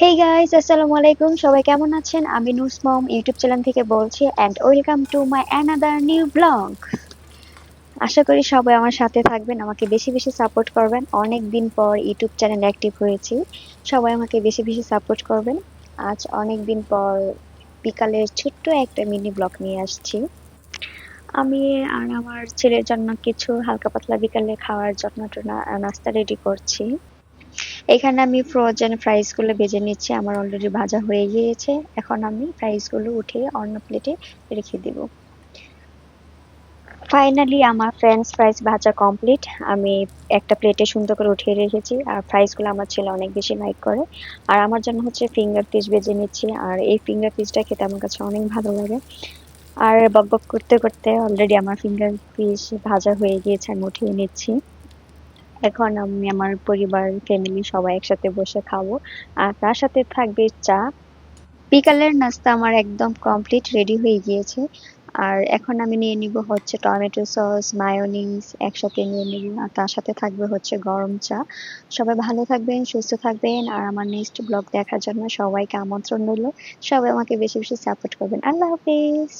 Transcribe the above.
Hey guys আসসালামু আলাইকুম। সবাই কেমন আছেন? আমি নুস মম ইউটিউব চ্যানেল থেকে বলছি and welcome to my another new blog আশা করি সবাই আমার সাথে থাকবেন, আমাকে বেশি বেশি সাপোর্ট করবেন। অনেক দিন পর ইউটিউব চ্যানেল অ্যাক্টিভ হয়েছি। সবাই আমাকে বেশি বেশি সাপোর্ট করবেন। আজ অনেক দিন পর বিকালের ছোট্ট একটা মিনি ব্লগ নিয়ে আসছি। আমি আর আমার ছেলের জন্য কিছু হালকা পাতলা বিকালে খাওয়ার যত্ন নাস্তা রেডি করছি। এখানে আমি ফ্রোজেন ফ্রাইসগুলো ভেজে নিচ্ছি, আমার অলরেডি ভাজা হয়ে গিয়েছে। এখন আমি ফ্রাইসগুলো উঠিয়ে অন্য প্লেটে রেখে দিব। ফাইনালি আমার ফ্রেঞ্চ ফ্রাইস ভাজা কমপ্লিট আমি একটা প্লেটে সুন্দর করে উঠিয়ে রেখেছি, আর ফ্রাইসগুলো আমার ছেলে অনেক বেশি লাইক করে। আর আমার জন্য হচ্ছে ফিঙ্গার পিস ভেজে নিচ্ছি, আর এই ফিঙ্গার পিসটা খেতে আমার কাছে অনেক ভালো লাগে। আর বক বক করতে করতে অলরেডি আমার ফিঙ্গার পিস ভাজা হয়ে গিয়েছে, আমি উঠিয়ে নিচ্ছি। এখন আমি আমার পরিবার ফ্যামিলি সবাই একসাথে বসে খাব। আর তার সাথে থাকবে চা। বিকালের নাস্তা আমার একদম কমপ্লিট রেডি হয়ে গিয়েছে। আর এখন আমি নিয়ে নিব হচ্ছে টমেটো সস মায়োনিজ একসাথে নিয়ে নিব। আর তার সাথে থাকবে হচ্ছে গরম চা। সবাই ভালো থাকবেন, সুস্থ থাকবেন। আর আমার নেক্সট ব্লগ দেখার জন্য সবাইকে আমন্ত্রণ রইল। সবাই আমাকে বেশি বেশি সাপোর্ট করবেন। আল্লাহ হাফিজ।